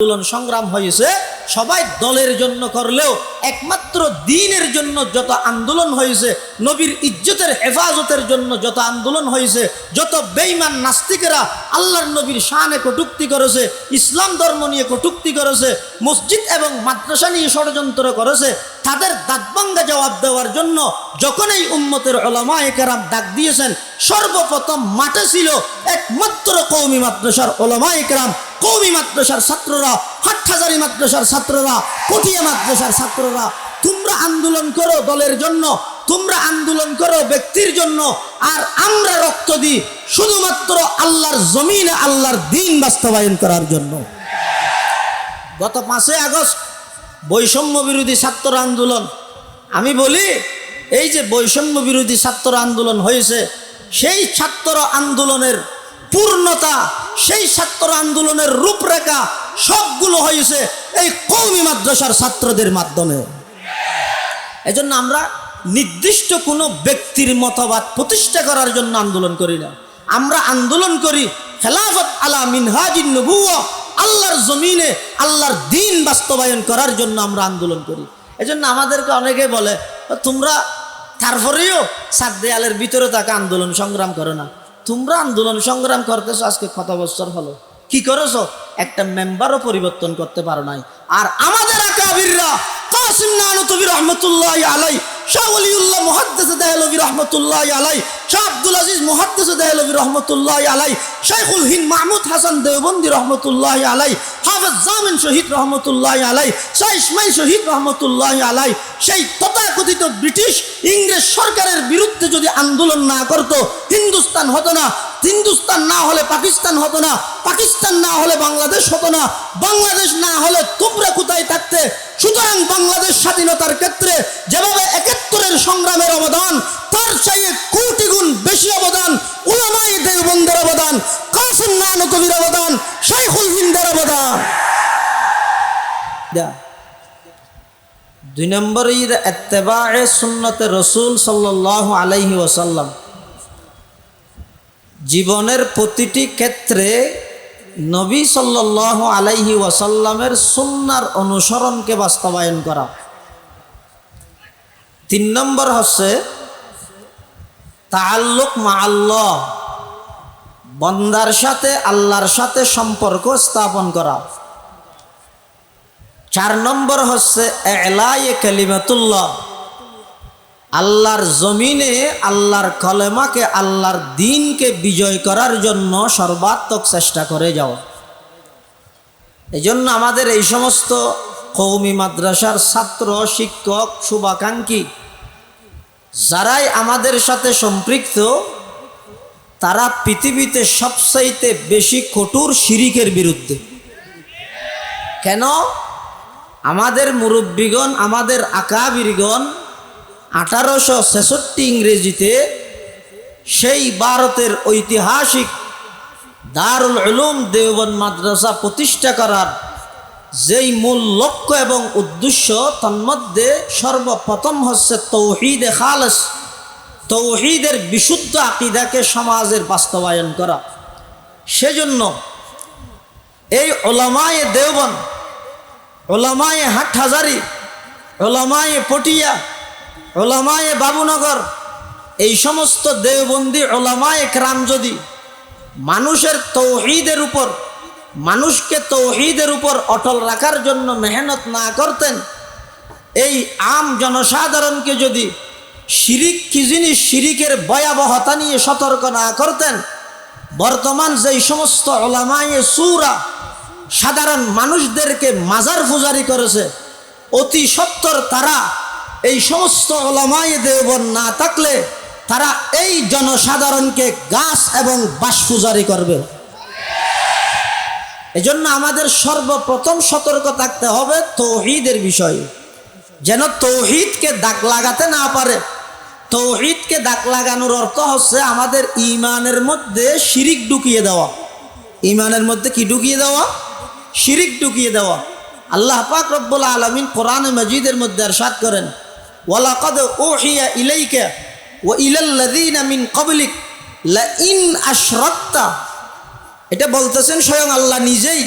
আন্দোলন সংগ্রাম হয়েছে, সবাই দলের জন্য করলেও একমাত্র দিনের জন্য যত আন্দোলন হয়েছে, নবীর ইজ্জতের হেফাজতের জন্য যত আন্দোলন হয়েছে, যত বেইমান নাস্তিকেরা আল্লাহর নবীর শানে কটুক্তি করেছে, ইসলাম ধর্ম নিয়ে কটুক্তি করেছে, মসজিদ এবং মাদ্রাসা নিয়ে ষড়যন্ত্র করেছে তাদের দাঁতবাঙ্গা জবাব দেওয়ার জন্য যখন এই উম্মতের ওলামা একেরাম ডাক দিয়েছেন, সর্বপ্রথম মাঠে ছিল একমাত্র কৌমি মাদ্রাসার ওলামা একরাম কৌমি মাদ্রাসার ছাত্ররা, হাটহাজারি মাদ্রাসার ছাত্ররা, পটিয়া মাদ্রাসার ছাত্ররা, তোমরা আন্দোলন করো দলের জন্য, তোমরা আন্দোলন করো ব্যক্তির জন্য, আর আমরা রক্ত দিই শুধুমাত্র আল্লাহর জমিনে, আল্লাহর দিন বাস্তবায়ন করার জন্য। গত পাঁচই আগস্ট বৈষম্য বিরোধী ছাত্র আন্দোলন। আমি বলি, এই যে বৈষম্য বিরোধী ছাত্র আন্দোলন হয়েছে, সেই ছাত্র আন্দোলনের পূর্ণতা, সেই ছাত্র আন্দোলনের রূপরেখা সবগুলো হয়েছে এই কৌমি মাদ্রাসার ছাত্রদের মাধ্যমে। এজন্য আমরা নির্দিষ্ট কোনো ব্যক্তির মতবাদ প্রতিষ্ঠা করার জন্য আন্দোলন করি না। আমরা আন্দোলন করি খেলাফত আলা মিনহাজিন আল্লাহর জমিনে আল্লাহর দিন বাস্তবায়ন করার জন্য আমরা আন্দোলন করি। এজন্য আমাদেরকে অনেকে বলে তোমরা তারপরেও সাত দেয়ালের ভিতরে তাকে আন্দোলন সংগ্রাম করো না। তোমরা আন্দোলন সংগ্রাম করতেছো, আজকে কত বছর হলো? কি করেছ? একটা মেম্বারও পরিবর্তন করতে পারো নাই। আর আমাদের আকাবিররা, কাসিম নানতবি রহমতুল্লাহ আলাই শাহ ওলিউল্লাহ মুহাদ্দিস দেহলবি রহমতুল্লাহ আলাই শাহ আব্দুল আজিজ মহাদ্দেশ দেহলবি রহমতুল্লাহ আলাই শাইখুল হিন মাহমুদ হাসান দেওবন্দি রহমতুল্লাহ আলাই হাফেজ জামিন শহীদ রহমতুল্লাহ আলাই শাহ ইসমাইল শহীদ রহমতুল্লাহ আলাই সেই তথাকথিত ব্রিটিশ ইংরেজ সরকারের বিরুদ্ধে যদি আন্দোলন না করত, হিন্দুস্তান হতো না হিন্দুস্তান না হলে পাকিস্তান হতো না, পাকিস্তান না হলে বাংলাদেশ হতো না, বাংলাদেশ না হলে তোমরা কোথায় থাকতে? সুতরাং বাংলাদেশ স্বাধীনতার ক্ষেত্রে যেভাবে একাত্তরের সংগ্রামের অবদান, তার চাইয়ে কোটি গুণ বেশি অবদান উলামাই দেওবন্দের অবদান, কাসিম নানকবির অবদান, শাইখুল হিন্দের অবদান। দুই নম্বর ঈদ এত্তেবায়ে সুন্নতে রসুল সাল্লাহ আলাইহি ওসাল্লাম জীবনের প্রতিটি ক্ষেত্রে নবী সাল্লাহ আলাইহি ওয়াসাল্লামের সুন্নার অনুসরণকে বাস্তবায়ন করা। তিন নম্বর হচ্ছে তাল্লুক মা আল্লাহ বন্দার সাথে আল্লাহর সাথে সম্পর্ক স্থাপন করা। চার নম্বর হচ্ছে এলায়ে কালিমাতুল্লাহ আল্লাহর জমিনে, আল্লাহর কলেমাকে, আল্লাহর দিনকে বিজয় করার জন্য সর্বাত্মক চেষ্টা করে যাওয়া এই জন্য আমাদের এই সমস্ত কৌমি মাদ্রাসার ছাত্র, শিক্ষক, শুভাকাঙ্ক্ষী, যারাই আমাদের সাথে সম্পৃক্ত, তারা পৃথিবীতে সবচাইতে বেশি কঠোর শিরিকের বিরুদ্ধে। কেন? আমাদের মুরব্বীগণ, আমাদের আকাবিরগণ আঠারোশো ছেষট্টি ইংরেজিতে সেই ভারতের ঐতিহাসিক দারুল উলুম দেওবন মাদ্রাসা প্রতিষ্ঠা করার যেই মূল লক্ষ্য এবং উদ্দেশ্য তন্মধ্যে সর্বপ্রথম হচ্ছে তৌহিদে খালস। তৌহিদের বিশুদ্ধ আকিদাকে সমাজের বাস্তবায়ন করা। সেজন্য এই ওলামায়ে দেওবন ওলামায়ে হাটহাজারি ওলামায়ে পটিয়া ওলামায়ে বাবুনগর, এই সমস্ত দেওবন্দি ওলামায়ে ক্রাম যদি মানুষের তৌহিদের উপর, মানুষকে তৌহিদের উপর অটল রাখার জন্য মেহনত না করতেন, এই আম জনসাধারণকে যদি শিরিক কি জিনিস শিরিকের ভয়াবহতা নিয়ে সতর্ক না করতেন, বর্তমান যেই সমস্ত ওলামায়ে সুরা সাধারণ মানুষদেরকে মাজার ফুজারি করেছে, অতি সত্তর তারা এই সমস্ত ওলামায়ে দেবন না থাকলে তারা এই জনসাধারণকে গাছ এবং বাস পূজারি করবে। এজন্য আমাদের সর্বপ্রথম সতর্ক থাকতে হবে তৌহিদের বিষয়ে। যেন তৌহিদকে দাগ লাগাতে না পারে। তৌহিদকে দাগ লাগানোর অর্থ হচ্ছে আমাদের ইমানের মধ্যে শিরিক ঢুকিয়ে দেওয়া। ইমানের মধ্যে কি ঢুকিয়ে দেওয়া? শিরিক ঢুকিয়ে দেওয়া। আল্লাহ পাক রব্বুল আলমিন কোরআন মজিদের মধ্যে আরশাদ করেন ওয়ালাকাদ ওহিয়া ইলাইকা ও ইলাল্লাযীনা মিন ক্বাবলিক লা ইন আশরাকতা। এটা বলতেছেন স্বয়ং আল্লাহ নিজেই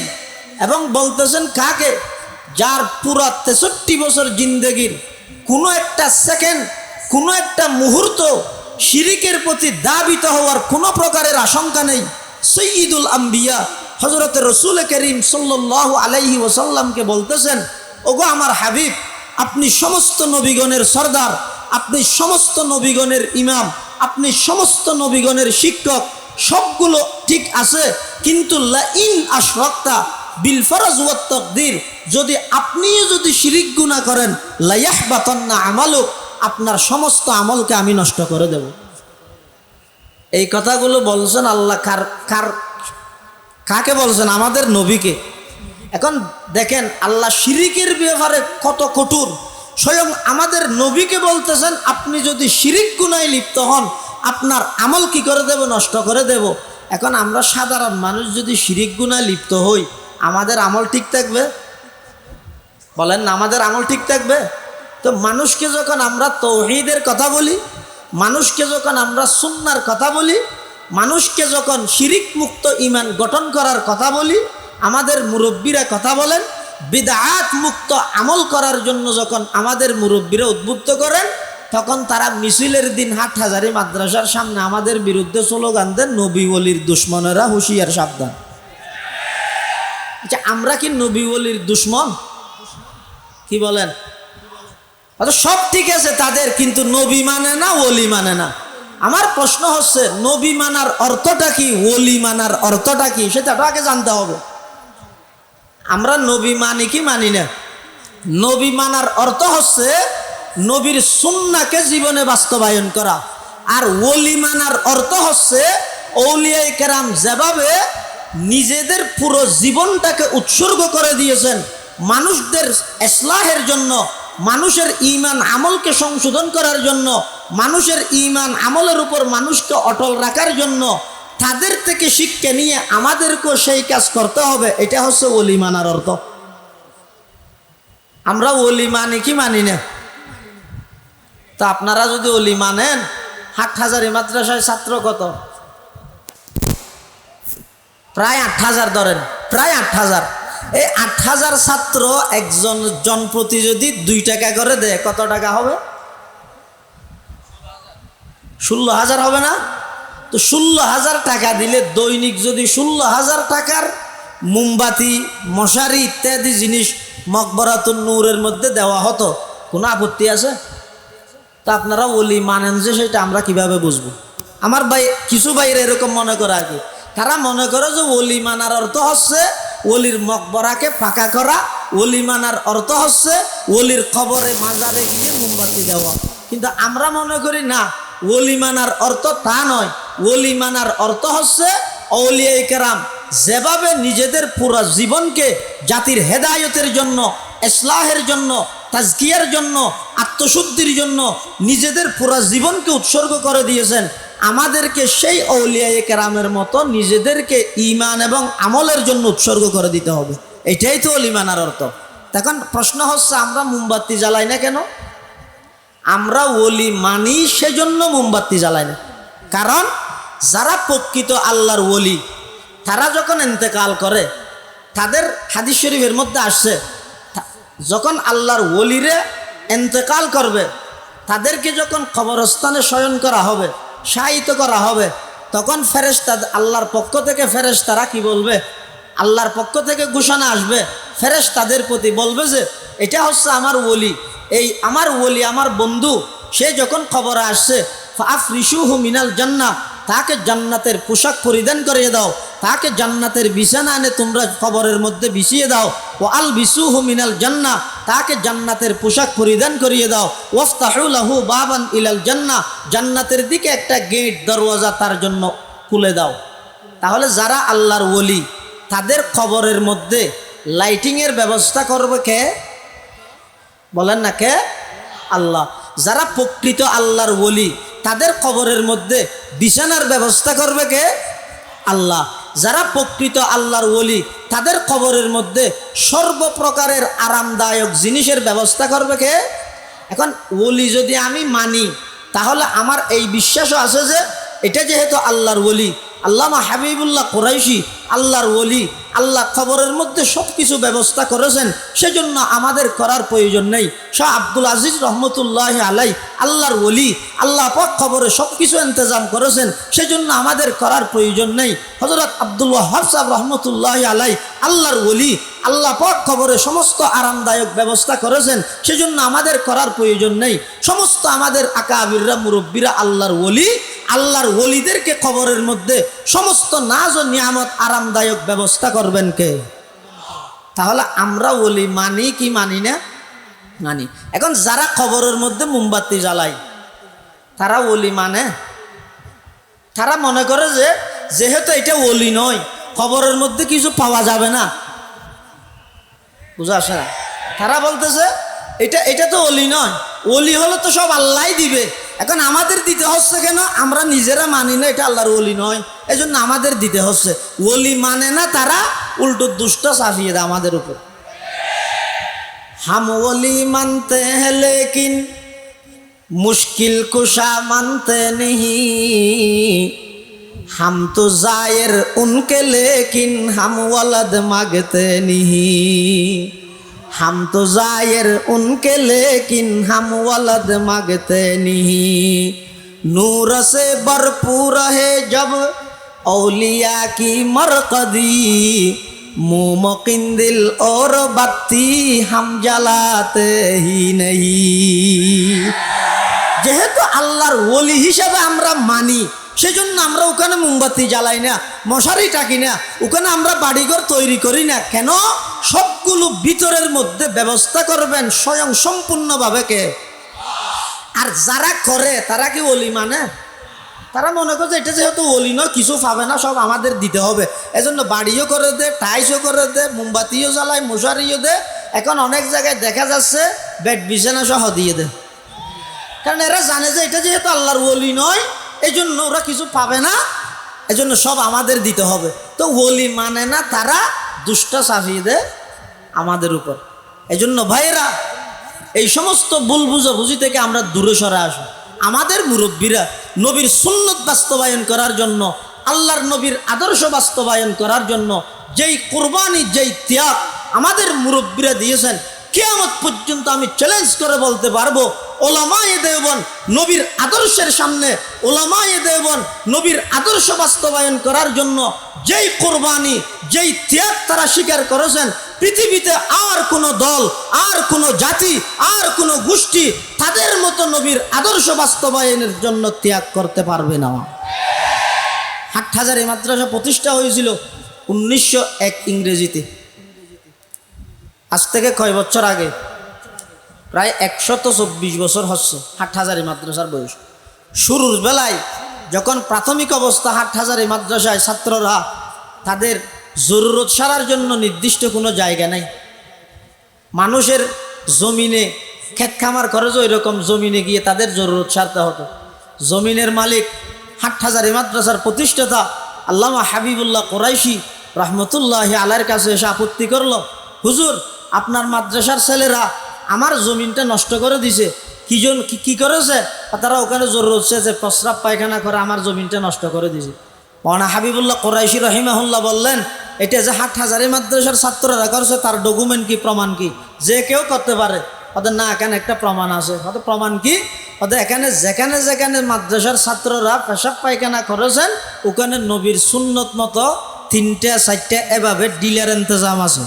এবং বলতেছেন কাকে? যার পুরা তেষট্টি বছর জিন্দগির কোনো একটা সেকেন্ড, কোনো একটা মুহূর্ত শিরিকের প্রতি দাবিত হওয়ার কোনো প্রকারের আশঙ্কা নেই। সৈয়দুল আম্বিয়া হজরত রসুল করিম সাল্লাহ আলাইহি ওসাল্লামকে বলতেছেন, ওগো আমার হাবিব আপনি সমস্ত নবীগণের সর্দার, আপনি সমস্ত নবীগণের ইমাম, আপনি সমস্ত নবীগণের শিক্ষক, সবগুলো ঠিক আছে, কিন্তু লা ইন আশরাক্তা বিল ফরজ ওয়াত তাকদির, যদি আপনিও যদি শিরিক গুনাহ করেন, লায়াহবাতান্না আমালুক, আপনার সমস্ত আমলকে আমি নষ্ট করে দেব। এই কথাগুলো বলছেন আল্লাহ কার কার, কাকে বলছেন? আমাদের নবীকে। এখন দেখেন আল্লাহ শিরিকের ব্যাপারে কত কঠোর। স্বয়ং আমাদের নবীকে বলতেছেন, আপনি যদি শিরিক গুনায় লিপ্ত হন, আপনার আমল কি করে দেব? নষ্ট করে দেব? এখন আমরা সাধারণ মানুষ যদি শিরিক গুনায় লিপ্ত হই, আমাদের আমল ঠিক থাকবে? বলেন না, আমাদের আমল ঠিক থাকবে? তো মানুষকে যখন আমরা তৌহিদের কথা বলি, মানুষকে যখন আমরা সুন্নার কথা বলি, মানুষকে যখন শিরিক মুক্ত ইমান গঠন করার কথা বলি আমাদের মুরব্বীরা কথা বলেন বিদাত মুক্ত আমল করার জন্য যখন আমাদের মুরব্বীরা উদ্বুদ্ধ করেন, তখন তারা মিছিলের দিন হাট হাজারি মাদ্রাসার সামনে আমাদের বিরুদ্ধে স্লোগান দেন, নবী অলির দুশ্মনেরা হুঁশিয়ার সাবধান। আচ্ছা আমরা কি নবী অলির দুশ্মন? কি বলেন? অত সব ঠিক আছে, তাদের কিন্তু নবী মানে না, ওলি মানে না। আমার প্রশ্ন হচ্ছে, নবী মানার অর্থটা কি, ওলি মানার অর্থটা কি, সেটা আগে জানতে হবে। আমরা নবী মানি কি মানি না? নবী মানার অর্থ হচ্ছে নবীর সুন্নাকে জীবনে বাস্তবায়ন করা। আর ওলি মানার অর্থ হচ্ছে ঔলিয়াই কেরাম যেভাবে নিজেদের পুরো জীবনটাকে উৎসর্গ করে দিয়েছেন। মানুষদের এসলাহের জন্য, মানুষের ইমান আমলকে সংশোধন করার জন্য, মানুষের ইমান আমলের উপর মানুষকে অটল রাখার জন্য তাদের থেকে শিক্ষা নিয়ে আমাদেরকেও সেই কাজ করতে হবে, এটা হচ্ছে ওলি মানার অর্থ। আমরা ওলি মানি কি মানি না? তা আপনারা যদি ওলি মানেন হাট হাজারি মাদ্রাসায় ছাত্র কত? প্রায় আট হাজার ধরেন, প্রায় আট হাজার। এই আট হাজার ছাত্র একজন জনপ্রতি যদি দুই টাকা করে দেয়, কত টাকা হবে? ষোলো হাজার হবে না? তো ষোলো হাজার টাকা দিলে দৈনিক যদি ষোলো হাজার টাকার মোমবাতি, মশারি ইত্যাদি জিনিস মকবরাতুল নূরের মধ্যে দেওয়া হতো, কোনো আপত্তি আছে? তা আপনারা ওলি মানেন যে সেটা আমরা কীভাবে বুঝব? আমার ভাই, কিছু বাইরে এরকম মনে করে কি তারা মনে করে যে ওলি মানার অর্থ হচ্ছে ওলির মকবরাকে ফাঁকা করা, ওলি মানার অর্থ হচ্ছে ওলির খবরে মাজারে গিয়ে মোমবাতি দেওয়া। কিন্তু আমরা মনে করি না, ওলি মানার অর্থ তা নয়। ওলি মানার অর্থ হচ্ছে অলিয়াই কেরাম যেভাবে নিজেদের পুরো জীবনকে জাতির হেদায়তের জন্য এসলাহের জন্য, তাজকিয়ার জন্য, আত্মশুদ্ধির জন্য নিজেদের পুরো জীবনকে উৎসর্গ করে দিয়েছেন। আমাদেরকে সেই অলিয়াই কেরামের মতো নিজেদেরকে ইমান এবং আমলের জন্য উৎসর্গ করে দিতে হবে। এটাই তো অলিমানার অর্থ। তখন প্রশ্ন হচ্ছে, আমরা মোমবাতি জ্বালাই না কেন? আমরা ওলি মানি সেজন্য মোমবাতি জ্বালাই না। কারণ যারা প্রকৃত আল্লাহর ওলি, তারা যখন এতেকাল করে, তাদের হাদিস শরীফের মধ্যে আসছে যখন আল্লাহর ওলিরে এতেকাল করবে, তাদেরকে যখন কবরস্থানে শয়ন করা হবে, শায়িত করা হবে, তখন ফেরেশতা আল্লাহর পক্ষ থেকে ফেরেশতারা কি বলবে? আল্লাহর পক্ষ থেকে ঘোষণা আসবে ফেরেশ তাদের প্রতি বলবে যে, এটা হচ্ছে আমার ওলি। এই আমার ওলি, আমার বন্ধু, সে যখন খবর আসছে আফ রিসুহু মিনাল জান্না তাকে জান্নাতের পোশাক পরিধান করিয়ে দাও, তাকে জান্নাতের বিছানা এনে তোমরা খবরের মধ্যে বিছিয়ে দাও, ও আল বিসুহু মিনাল জান্না তাকে জান্নাতের পোশাক পরিধান করিয়ে দাও ওফতাহুলাহু বাবান ইলাল জান্না জান্নাতের দিকে একটা গেট, দরওয়াজা তার জন্য খুলে দাও। তাহলে যারা আল্লাহর ওলি, তাদের খবরের মধ্যে লাইটিংয়ের ব্যবস্থা করবে কে? বলেন না কে? আল্লাহ। যারা প্রকৃত আল্লাহর ওলি তাদের কবরের মধ্যে বিছানার ব্যবস্থা করবে কে? আল্লাহ। যারা প্রকৃত আল্লাহর ওলি, তাদের কবরের মধ্যে সর্বপ্রকারের আরামদায়ক জিনিসের ব্যবস্থা করবে কে? এখন ওলি যদি আমি মানি, তাহলে আমার এই বিশ্বাসও আছে যে, এটা যেহেতু আল্লাহর ওলি, আল্লামা হাবিবুল্লাহ কোরাইশি আল্লাহর ওলি আল্লাহ খবরের মধ্যে সব কিছু ব্যবস্থা করেছেন, সেজন্য আমাদের করার প্রয়োজন নেই। শাহ আব্দুল আজিজ রহমতুল্লাহ আলাই, আল্লাহর ওলি, আল্লাহ পাক খবরে সব কিছু ইন্তজাম করেছেন, সেজন্য আমাদের করার প্রয়োজন নেই। হজরত আব্দুল সাহেব রহমতুল্লাহ আলাই, আল্লাহর ওলি আল্লাহ পাক খবরে সমস্ত আরামদায়ক ব্যবস্থা করেছেন, সেজন্য আমাদের করার প্রয়োজন নেই। সমস্ত আমাদের আকাবিররা, মুরব্বীরা, আল্লাহর ওলি, আল্লাহর ওলিদেরকে খবরের মধ্যে সমস্ত নাজ ও নিয়ামত আরামদায়ক ব্যবস্থা করবেন কে? তাহলে আমরা ওলি মানি কি মানি না? মানি। এখন যারা খবরের মধ্যে মোমবাতি জ্বালায়, তারা ওলি মানে? তারা মনে করে যে, যেহেতু এটা ওলি নয় খবরের মধ্যে কিছু পাওয়া যাবে না। বুঝা আসে না। তারা বলতেছে, এটা এটা তো অলি নয়। অলি হলে তো সব আল্লাহ দিবে। এখন আমাদের দিতে হচ্ছে কেন? আমরা নিজেরা মানি না এটা আল্লাহর অলি নয়। এই জন্য আমাদের দিতে হচ্ছে। অলি মানে না তারা উল্টো দুষ্ট চাপিয়ে দেয় আমাদের উপর। হাম অলি মানতে হলে কিন? মুশকিল কুশা মানতে নেহি। हम तो जायर उनके लेकिन हम वलद मांगते नहीं हम तो जायर उनके लेकिन हम वलद मांगते नहीं नूर से भरपूर है जब औलिया की मरकदी मुमकिन दिल और बत्ती हम जलाते ही नहीं যেহেতু আল্লাহর ওলি হিসাবে আমরা মানি সেজন্য আমরা ওখানে মোমবাতি জ্বালাই না মশারি টাকি না ওখানে আমরা বাড়িঘর তৈরি করি না। কেন? সবগুলো ভিতরের মধ্যে ব্যবস্থা করবেন স্বয়ং সম্পূর্ণভাবে কে? আর যারা করে, তারা কি অলি মানে? তারা মনে করছে এটা যেহেতু অলি নয়, কিছু পাবে না, সব আমাদের দিতে হবে। এজন্য বাড়িও করে দে টাইসও করে দে, মোমবাতিও জ্বালায় মশারিও দে। এখন অনেক জায়গায় দেখা যাচ্ছে, বেড বিছানা সহ দিয়ে দে। কারণ এরা জানে যে এটা যেহেতু আল্লাহর ওলি নয় এই জন্য ওরা কিছু পাবে না, এজন্য সব আমাদের দিতে হবে। তো ওলি মানে না তারা দুষ্ট চাপিয়ে দেয় আমাদের উপর। এজন্য ভাইয়েরা, এই সমস্ত ভুল বুঝাবুঝি থেকে আমরা দূরে সরে আসি আমাদের মুরব্বীরা নবীর সুন্নত বাস্তবায়ন করার জন্য, আল্লাহর নবীর আদর্শ বাস্তবায়ন করার জন্য যেই কোরবানি, যেই ত্যাগ আমাদের মুরব্বীরা দিয়েছেন কেয়ামত পর্যন্ত আমি চ্যালেঞ্জ করে বলতে পারব, ওলামায়ে দেবন নবীর আদর্শের সামনে, ওলামায়ে দেবন নবীর আদর্শ বাস্তবায়ন করার জন্য যেই কোরবানি, যেই ত্যাগ তারা স্বীকার করেছেন, পৃথিবীতে আর কোনো দল, আর কোনো জাতি, আর কোনো গোষ্ঠী তাদের মতো নবীর আদর্শ বাস্তবায়নের জন্য ত্যাগ করতে পারবে না। হাটহাজারি মাদ্রাসা প্রতিষ্ঠা হয়েছিল উনিশশো এক ইংরেজিতে। আজ থেকে কয় বছর আগে? প্রায় একশত চব্বিশ বছর হচ্ছে হাটহাজারি মাদ্রাসার বয়স। শুরুর বেলায় যখন প্রাথমিক অবস্থা হাটহাজারি মাদ্রাসায় ছাত্ররা তাদের জরুরত সারার জন্য নির্দিষ্ট কোনো জায়গা নেই। মানুষের জমিনে ক্ষেত খামার যে ওই রকম জমিনে গিয়ে তাদের জরুরত সারতে হতো। জমিনের মালিক হাটহাজারি মাদ্রাসার প্রতিষ্ঠাতা আল্লামা হাবিবুল্লাহ কোরাইশি রহমতুল্লাহ আলার কাছে এসে আপত্তি করল, হুজুর আপনার মাদ্রাসার ছেলেরা আমার জমিনটা নষ্ট করে দিছে। কি জন কি করেছে? তারা ওখানে জরুরত যে প্রস্রাব পায়খানা করে আমার জমিনটা নষ্ট করে দিছে। মহানা হাবিবুল্লাহ কোরাইশি রহিমাহুল্লাহ বললেন, এটা যে হাট হাজারি মাদ্রাসার ছাত্ররা করছে, তার ডকুমেন্ট কি, প্রমাণ কি? যে কেউ করতে পারে। ওদের না, এখানে একটা প্রমাণ আছে। ওদের প্রমাণ কি? ওদের এখানে যেখানে যেখানে মাদ্রাসার ছাত্ররা পেশাব পায়খানা করেছেন, ওখানে নবীর সুন্নত মতো তিনটা, চারটা, এভাবে ডিলার ইন্তজাম আছে।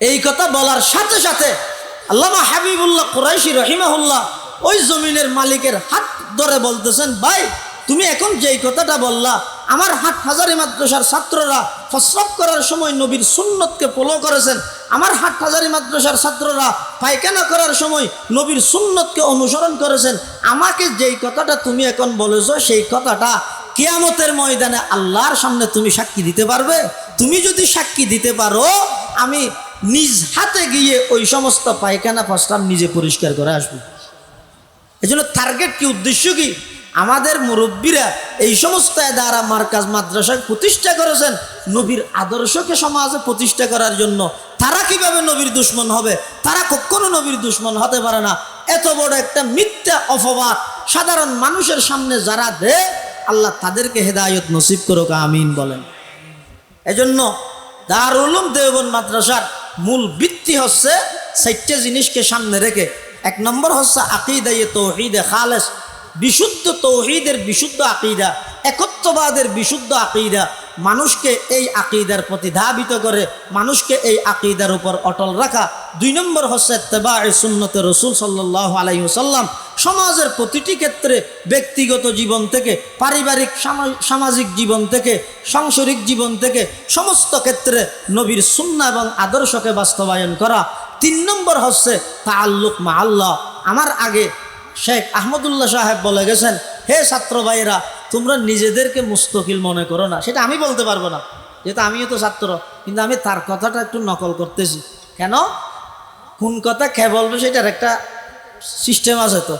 এই কথা বলার সাথে সাথে আল্লামা হাবিবুল্লাহ কুরাইশি রহিমাহুল্লাহ ওই জমিনের মালিকের হাত ধরে বলতেছেন, ভাই, তুমি এখন যেই কথাটা বললা, আমার হাট হাজারি মাদ্রাসার ছাত্ররা প্রস্রাব করার সময় নবীর সুন্নতকে ফলো করেছেন। আমার হাট হাজারি মাদ্রাসার ছাত্ররা পায়খানা করার সময় নবীর সুন্নতকে অনুসরণ করেছেন। আমাকে যেই কথাটা তুমি এখন বলেছ, সেই কথাটা কিয়ামতের ময়দানে আল্লাহর সামনে তুমি সাক্ষী দিতে পারবে। তুমি যদি সাক্ষী দিতে পারো, আমি নিজ হাতে গিয়ে ওই সমস্ত পায়খানা প্রস্রাব নিজে পরিষ্কার করে আসব। এই জন্য টার্গেট কি, উদ্দেশ্য কি? আমাদের মুরব্বীরা এই সমস্ত দ্বারা মার্কাজ মাদ্রাসায় প্রতিষ্ঠা করেছেন নবীর আদর্শকে সমাজে প্রতিষ্ঠা করার জন্য। তারা কীভাবে নবীর দুশ্মন হবে? তারা কখনো নবীর দুশ্মন হতে পারে না। এত বড় একটা মিথ্যা অপবাদ সাধারণ মানুষের সামনে যারা দেয় আল্লাহ তাদেরকে হেদায়ত নসিব করুক, আমিন বলেন। এজন্য দারুলুম দেওবন্দ মাদ্রাসার মূল বৃত্তি হচ্ছে চারটে জিনিসকে সামনে রেখে। এক নম্বর হচ্ছে আকিদা ইয়ে তৌহিদে খালেস। বিশুদ্ধ তৌহিদের বিশুদ্ধ আকিদা, একত্ববাদের বিশুদ্ধ আকিদা মানুষকে এই আকিদার প্রতি ধাবিত করে, মানুষকে এই আকিদার উপর অটল রাখা। দুই নম্বর হচ্ছে তেবা সুন্নতে রসুল সাল্লাহ আলাইসাল্লাম সমাজের প্রতিটি ক্ষেত্রে ব্যক্তিগত জীবন থেকে, পারিবারিক, সামা- সামাজিক জীবন থেকে, সাংসারিক জীবন থেকে সমস্ত ক্ষেত্রে নবীর সুন্না এবং আদর্শকে বাস্তবায়ন করা। তিন নম্বর হচ্ছে তাল্লুক মা আল্লাহ। আমার আগে শেখ আহমদুল্লাহ সাহেব বলে গেছেন, হে ছাত্র ভাইয়েরা তোমরা নিজেদেরকে মুস্তকিল মনে করো না। সেটা আমি বলতে পারব না। যেহেতু আমিও তো ছাত্র, কিন্তু আমি তার কথাটা একটু নকল করতেছি। কেন? কোন কথা কে বলবে সেটার একটা সিস্টেম আছে তো।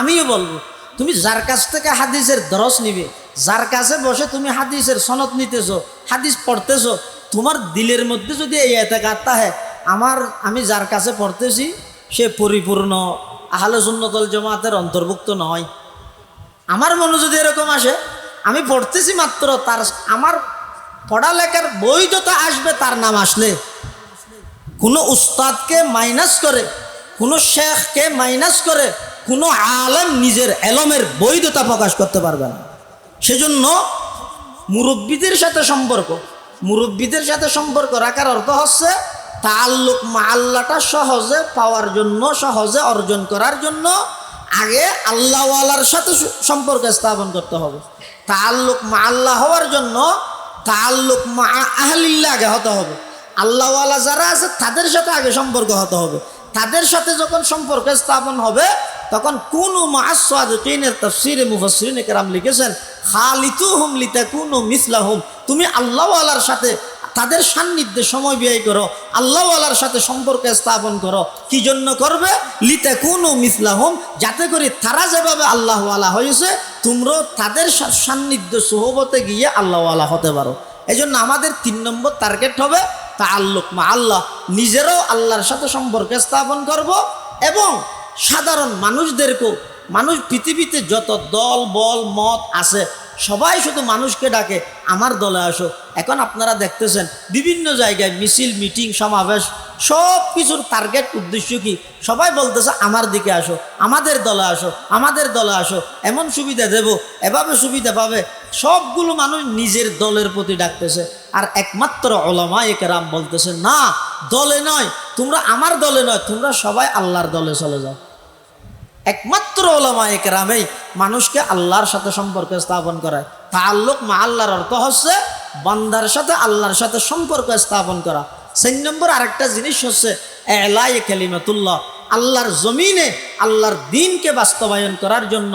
আমিও বলব, তুমি যার কাছ থেকে হাদিসের দরস নিবে, যার কাছে বসে তুমি হাদিসের সনদ নিতেছো, হাদিস পড়তেছো, তোমার দিলের মধ্যে যদি এই এতেকাত থাকে আমার, আমি যার কাছে পড়তেছি, সে পরিপূর্ণ আহলে সুন্নতল জমাতের অন্তর্ভুক্ত নয়। আমার মনে যদি এরকম আসে, আমি পড়তেছি মাত্র তার, আমার পড়ালেখার বৈধতা আসবে তার নাম আসলে। কোনো উস্তাদকে মাইনাস করে, কোনো শেখকে মাইনাস করে, কোনো আলেম নিজের এলমের বৈধতা প্রকাশ করতে পারবে না। সেজন্য মুরব্বীদের সাথে সম্পর্ক, মুরব্বীদের সাথে সম্পর্ক রাখার অর্থ হচ্ছে তা তাল্লুক মাল্লাটা সহজে পাওয়ার জন্য, সহজে অর্জন করার জন্য আগে আল্লাহওয়ালার সাথে সম্পর্ক স্থাপন করতে হবে। তাল্লুক আল্লাহ হওয়ার জন্য তাল্লুক মা আহলিল্লা আগে হতে হবে। আল্লাহওয়ালা যারা আছে, তাদের সাথে আগে সম্পর্ক হতে হবে। তাদের সাথে যখন সম্পর্ক স্থাপন হবে, তখন কোন মাসিনের তফসিরে মুফসরিন কেরাম লিখেছেন খালিতু হুম লিতা কোন মিসলাহুম। তুমি আল্লাহওয়ালার সাথে তাদের সান্নিধ্যে সময় ব্যয় করো আল্লাহওয়ালার সাথে সম্পর্ক স্থাপন করো। কি জন্য করবে? লিতে কোন মিসলাহুম, যাতে করে তারা যেভাবে আল্লাহওয়ালা হয়েছে, তোমরাও তাদের সান্নিধ্য সোহবতে গিয়ে আল্লাহওয়ালা হতে পারো। এই জন্য আমাদের তিন নম্বর টার্গেট হবে তা আল্লুক মা আল্লাহ। নিজেরাও আল্লাহর সাথে সম্পর্ক স্থাপন করব এবং সাধারণ মানুষদেরকেও, মানুষ পৃথিবীতে যত দল, বল, মত আছে সবাই শুধু মানুষকে ডাকে, আমার দলে আসো। এখন আপনারা দেখতেছেন, বিভিন্ন জায়গায় মিছিল, মিটিং, সমাবেশ সব কিছুর টার্গেট উদ্দেশ্য কি? সবাই বলতেছে, আমার দিকে আসো, আমাদের দলে আসো, আমাদের দলে আসো, এমন সুবিধা দেব, এভাবে সুবিধা পাবে। সবগুলো মানুষ নিজের দলের প্রতি ডাকতেছে। আর একমাত্র ওলামা একেরাম বলতেছে, না, দলে নয়, তোমরা আমার দলে নয়, তোমরা সবাই আল্লাহর দলে চলে যাও। একমাত্র ওলামা একরামেই মানুষকে আল্লাহর সাথে সম্পর্ক স্থাপন করায়। তাল্লুক মা আল্লাহর অর্থ হচ্ছে বান্দার সাথে আল্লাহর সাথে সম্পর্ক স্থাপন করা। সেই নম্বর আরেকটা জিনিস হচ্ছে এলাই কালিমাতুল্লাহ। আল্লাহর জমিনে আল্লাহর দিনকে বাস্তবায়ন করার জন্য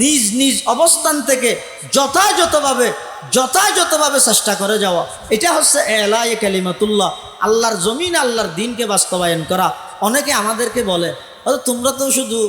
নিজ নিজ অবস্থান থেকে যথাযথভাবে যথাযথভাবে চেষ্টা করে যাওয়া। এটা হচ্ছে এলাই কালিমাতুল্লাহ। আল্লাহর জমিন আল্লাহর দিনকে বাস্তবায়ন করা। অনেকে আমাদেরকে বলে তোমরা তো শুধু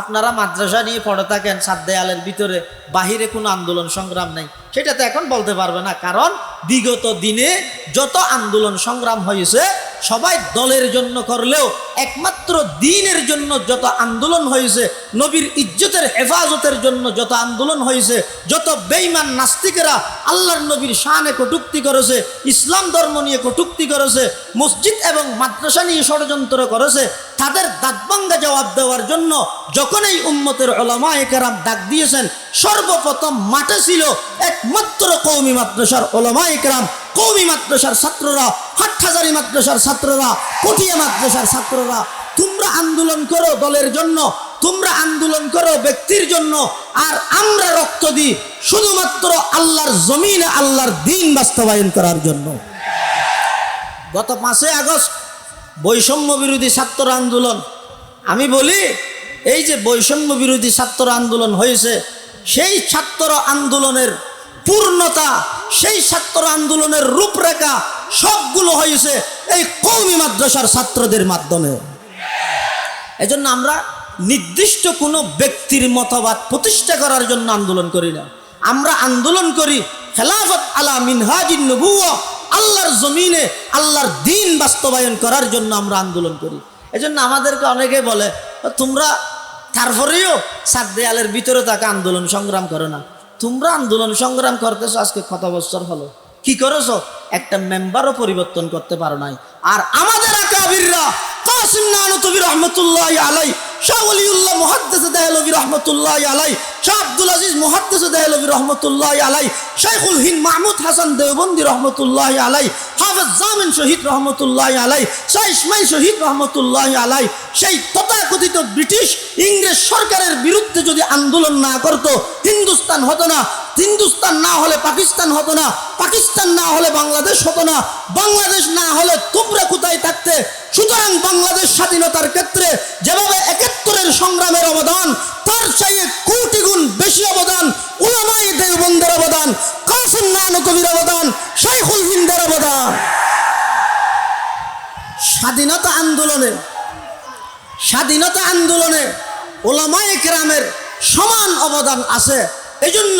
আপনারা মাদ্রাসা নিয়ে পড়ে থাকেন, সাত দেয়ালের ভিতরে, বাহিরে কোনো আন্দোলন, সংগ্রাম নেই। সেটা তো এখন বলতে পারবে না, কারণ বিগত দিনে যত আন্দোলন সংগ্রাম হয়েছে, সবাই দলের জন্য করলেও, একমাত্র দিনের জন্য যত আন্দোলন হয়েছে, নবীর ইজ্জতের হেফাজতের জন্য যত আন্দোলন হয়েছে, যত বেইমান নাস্তিকেরা আল্লাহর নবীর শানে কটুক্তি করেছে, ইসলাম ধর্ম নিয়ে কটুক্তি করেছে, মসজিদ এবং মাদ্রাসা নিয়ে ষড়যন্ত্র করেছে, তাদের দাঁতবাঙ্গা জবাব দেওয়ার জন্য যখন এই উম্মতের ওলামা একরাম ডাক দিয়েছেন, সর্বপ্রথম মাঠে ছিল একমাত্র কৌমি মাদ্রাসার ওলামা একরাম কৌমি মাদ্রাসার ছাত্ররা, হাটহাজারি মাদ্রাসার ছাত্ররা, পটিয়া মাদ্রাসার ছাত্ররা, তোমরা আন্দোলন করো দলের জন্য, তোমরা আন্দোলন করো ব্যক্তির জন্য, আর আমরা রক্ত দিই শুধুমাত্র আল্লাহর জমিনে আল্লাহর দিন বাস্তবায়ন করার জন্য। গত পাঁচই আগস্ট বৈষম্য বিরোধী ছাত্র আন্দোলন। আমি বলি, এই যে বৈষম্য বিরোধী ছাত্র আন্দোলন হয়েছে, সেই ছাত্র আন্দোলনের পূর্ণতা, সেই ছাত্র আন্দোলনের রূপরেখা সবগুলো হয়েছে এই কৌমি মাদ্রাসার ছাত্রদের মাধ্যমে এজন্য আমরা নির্দিষ্ট কোনো ব্যক্তির মতবাদ প্রতিষ্ঠা করার জন্য আন্দোলন করি না। আমরা আন্দোলন করি খেলাফত আলা মিনহাজিন আল্লাহর জমিনে আল্লাহর দিন বাস্তবায়ন করার জন্য আমরা আন্দোলন করি। এজন্য আমাদেরকে অনেকে বলে, তোমরা তারপরেও সাত দেয়ালের ভিতরে তাকে আন্দোলন সংগ্রাম করো না। তোমরা আন্দোলন সংগ্রাম করতেছো, আজকে কত বছর হলো? কি করেছ? একটা মেম্বারও পরিবর্তন করতে পারো নাই। আর আমাদের আকাবিররা, কাসিম নানুতবি রহমতুল্লাহ আলাই দেহলবি রহমতুল্লাহ আলাই শাহ আব্দুল আজিজ দেহলবি রহমতুল্লাহ আলাই হিন্দ মাহমুদ হাসান রহমতুল্লাহ আলাই হাফেজ জামিন শহীদ রহমতুল্লাহ আলাই শাহ ইসমাইল শহীদ রহমতুল্লাহ আলাই সেই তথাকথিত ব্রিটিশ ইংরেজ সরকারের বিরুদ্ধে যদি আন্দোলন না করত, হিন্দুস্তান হতো না, হিন্দুস্তান না হলে পাকিস্তান হতো না, পাকিস্তান না হলে বাংলাদেশ হতো না, বাংলাদেশ না হলে তোমরা কোথায় থাকতে? সুতরাং বাংলাদেশ স্বাধীনতার ক্ষেত্রে যেভাবে সংগ্রামের অবদান, তার চাইয়ে কোটি গুণ বেশি অবদান উলামাই দেওবন্দের অবদান, কাসিম নানকবির অবদান, শাইখুল হিন্দের অবদান। স্বাধীনতা আন্দোলনে স্বাধীনতা আন্দোলনে ওলামায়ে কেরামের সমান অবদান আছে। এজন্য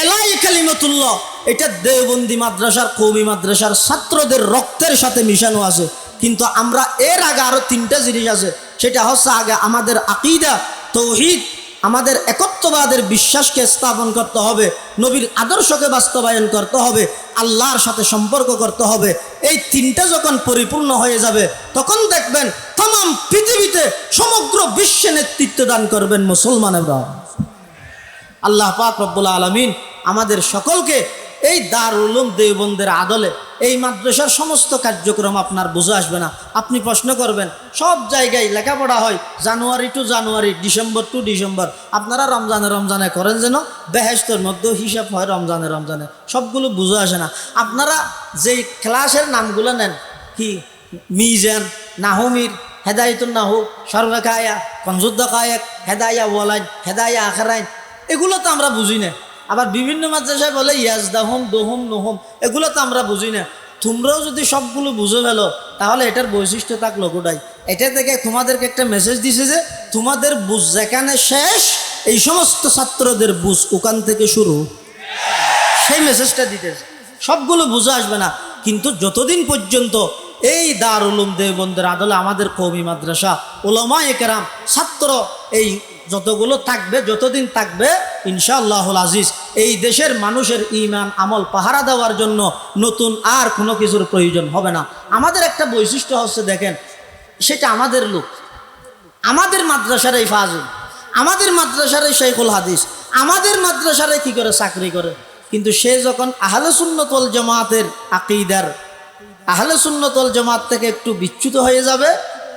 এলাই কালিমতুল্লাহ, এটা দেওবন্দি মাদ্রাসার কবি মাদ্রাসার ছাত্রদের রক্তের সাথে মিশানো আছে। কিন্তু আমরা এর আগে আরও তিনটা জিনিস আছে। সেটা হচ্ছে আগে আমাদের আকিদা, তৌহিদ, আমাদের একত্ববাদের বিশ্বাসকে স্থাপন করতে হবে, নবীর আদর্শকে বাস্তবায়ন করতে হবে, আল্লাহর সাথে সম্পর্ক করতে হবে। এই তিনটা যখন পরিপূর্ণ হয়ে যাবে, তখন দেখবেন তমাম পৃথিবীতে সমগ্র বিশ্বে নেতৃত্ব দান করবেন মুসলমানেরা। আল্লাহ পাক রব্বুল আলমিন আমাদের সকলকে এই দার উলুম দেওবন্দের আদলে এই মাদ্রাসার সমস্ত কার্যক্রম আপনার বুঝে আসবে না। আপনি প্রশ্ন করবেন, সব জায়গায় লেখাপড়া হয় January to January, December to December. আপনারা রমজানে রমজানে করেন যেন বেহেস্তর মধ্যেও হিসাব হয় রমজানে রমজানে। সবগুলো বুঝে আসে না। আপনারা যেই ক্লাসের নামগুলো নেন, কি মিজান, নাহমির হেদায়তুল নাহু, সর্বকায়া কনজুদ্দ কায়েক হেদায়া ওয়ালাইন, হেদায়া আখরাইন, এগুলো তো আমরা বুঝি না। আবার বিভিন্ন মাদ্রাসায় বলে ইয়াজ দাহম, নহম। এগুলো তো আমরা বুঝি না। তোমরাও যদি সবগুলো বুঝে ফেলো, তাহলে এটার বৈশিষ্ট্য থাকল গোটাই এটা থেকে তোমাদেরকে একটা মেসেজ দিছে যে, তোমাদের বুঝ যেখানে শেষ, এই সমস্ত ছাত্রদের বুঝ ওখান থেকে শুরু। সেই মেসেজটা দিতেছে। সবগুলো বুঝে আসবে না। কিন্তু যতদিন পর্যন্ত এই দার উলুম দেবন্দের আদলে আমাদের কৌমি মাদ্রাসা ওলামা একরাম ছাত্র এই যতগুলো থাকবে, যতদিন থাকবে, ইনশাআল্লাহুল আজিজ, এই দেশের মানুষের ইমান আমল, পাহারা দেওয়ার জন্য নতুন আর কোনো কিছুর প্রয়োজন হবে না। আমাদের একটা বৈশিষ্ট্য হচ্ছে, দেখেন, সেটা আমাদের লোক। আমাদের মাদ্রাসার এই ফাজুল, আমাদের মাদ্রাসার এই শেখুল হাদিস, আমাদের মাদ্রাসারে কি করে চাকরি করে? কিন্তু সে যখন আহলে সুন্নতল জামাতের আকিদার, আহলে সুন্নতল জামাত থেকে একটু বিচ্যুত হয়ে যাবে,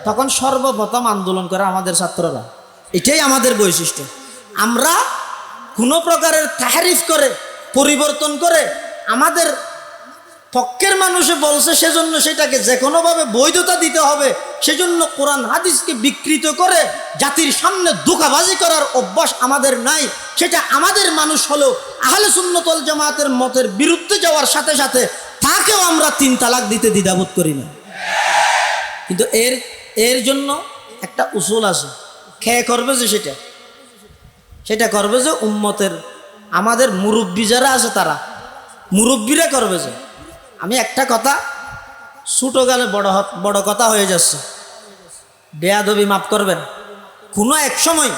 তখন সর্বপ্রথম আন্দোলন করে আমাদের ছাত্ররা। এটাই আমাদের বৈশিষ্ট্য। আমরা কোনো প্রকারের তাহারিফ করে, পরিবর্তন করে আমাদের পক্ষের মানুষে বলছে সেজন্য সেটাকে যে কোনোভাবে বৈধতা দিতে হবে, সেজন্য কোরআন হাদিসকে বিকৃত করে জাতির সামনে দুকাবাজি করার অভ্যাস আমাদের নাই। সেটা আমাদের মানুষ হলো আহলে সুন্নতল জামাতের মতের বিরুদ্ধে যাওয়ার সাথে সাথে তাকেও আমরা তিন তালাক দিতে দ্বিধাবোধ করি না। কিন্তু এর এর জন্য একটা উসুল আছে। খেয়ে করবে যে সেটা? সেটা করবে যে উম্মতের, আমাদের মুরব্বী যারা আছে তারা। মুরব্বীরা করবে যে। আমি একটা কথা ছোটো গালে বড় বড় কথা হয়ে যাচ্ছে। বেয়াদবি মাফ করবেন। কোনো এক সময়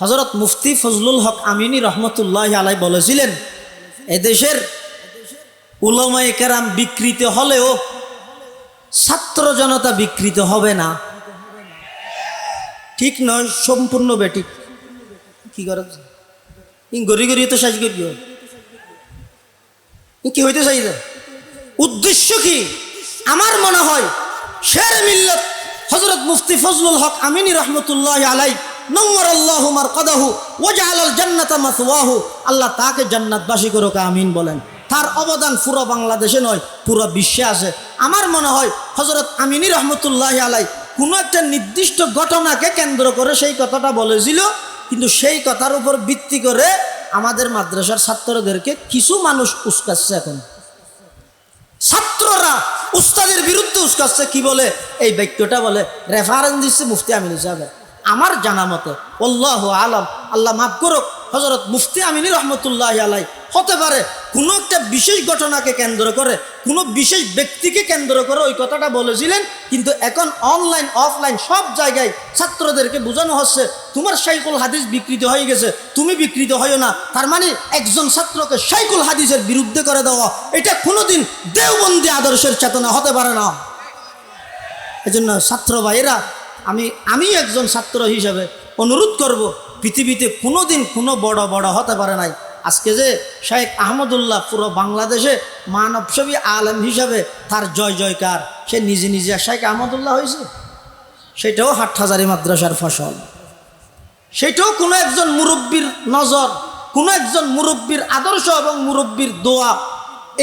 হজরত মুফতি ফজলুল হক আমিনী রহমতুল্লাহ আলাই বলেছিলেন, এদেশের উলমায়ে কেরাম বিকৃত হলেও ছাত্র জনতা বিকৃত হবে না। ঠিক নয়, সম্পূর্ণ বেঠিক কি করে? গড়ি গড়ি তো সাজ করি কি হইতে চাইছে উদ্দেশ্য কি? আমার মনে হয় শের মিল্লত হজরত মুফতি ফজলুল হক আমিনী রহমতুল্লাহ আলাই নম্বর আল্লাহ মার কদাহু ওজাল জান্নাত মাসওয়াহু। আল্লাহ তাকে জান্নাতবাসী করুক, আমিন বলেন। তার অবদান পুরো বাংলাদেশে নয়, পুরো বিশ্বে আছে। আমার মনে হয় হজরত আমিনী রহমতুল্লাহ আলাই কোনো একটা নির্দিষ্ট ঘটনাকে কেন্দ্র করে সেই কথাটা বলেছিল, কিন্তু সেই কথার উপর ভিত্তি করে আমাদের মাদ্রাসার ছাত্রদেরকে কিছু মানুষ উস্কাচ্ছে এখন। ছাত্ররা উস্তাদের বিরুদ্ধে উস্কাচ্ছে, কি বলে? এই বাক্যটা বলে রেফারেন্স দিচ্ছে মুফতি আমিন হিসাবে আমার জানা মতে, আল্লাহ আলম, আল্লাহ মাফ করুক হজরত মুফতি আমিনী রহমতুল্লাহ আলাই হতে পারে কোনো একটা বিশেষ ঘটনাকে কেন্দ্র করে, কোনো বিশেষ ব্যক্তিকে কেন্দ্র করে ওই কথাটা বলেছিলেন, কিন্তু এখন অনলাইন অফলাইন সব জায়গায় ছাত্রদেরকে বোঝানো হচ্ছে, তোমার সাইকুল হাদিস বিকৃত হয়ে গেছে, তুমি বিকৃত হইও না। তার মানে একজন ছাত্রকে সাইকুল হাদিসের বিরুদ্ধে করে দেওয়া, এটা কোনোদিন দেওবন্দি আদর্শের চেতনা হতে পারে না। এজন্য ছাত্র ভাইয়েরা, আমি আমি একজন ছাত্র হিসাবে অনুরোধ করব, পৃথিবীতে কোনো দিন কোনো বড় বড় হতে পারে নাই। আজকে যে শেখ আহমদুল্লাহ পুরো বাংলাদেশে মানবসবী আলম হিসাবে তার জয় জয়কার, সে নিজে নিজে শেখ আহমদুল্লাহ হয়েছে? সেটাও হাটহাজারি মাদ্রাসার ফসল। সেটাও কোনো একজন মুরব্বীর নজর, কোনো একজন মুরব্বীর আদর্শ এবং মুরব্বীর দোয়া,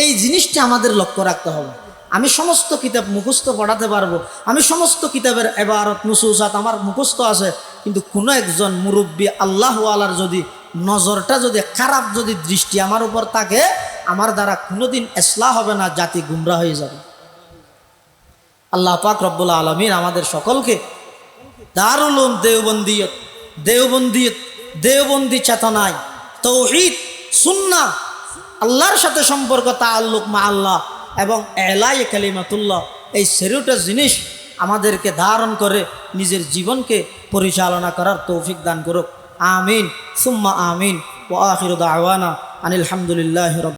এই জিনিসটা আমাদের লক্ষ্য রাখতে হবে। আমি সমস্ত কিতাব মুখস্থ পড়াতে পারব, আমি সমস্ত কিতাবের এবারত, নুসুসাত আমার মুখস্থ আছে, কিন্তু কোনো একজন মুরব্বী আল্লাহওয়ালার যদি নজরটা যদি খারাপ যদি দৃষ্টি আমার উপর থাকে, আমার দ্বারা কোনোদিন এসলা হবে না, জাতি গুমরা হয়ে যাবে। আল্লাহ পাক রব্বুল আলমিন আমাদের সকলকে দারুল দেওবন্দিয়ত দেওবন্দিয়ত, দেওবন্দি চেতনায় তৌহিদ সুন্না আল্লাহর সাথে সম্পর্ক তাল্লুক মা আল্লাহ এবং এলাই কালিমাতুল্লাহ, এই সেরুটা জিনিস আমাদেরকে ধারণ করে নিজের জীবনকে পরিচালনা করার তৌফিক দান করুক। আমিন সুম্মা আমিন ও আখির দাওয়ানা আনিল হামদুলিল্লাহ রব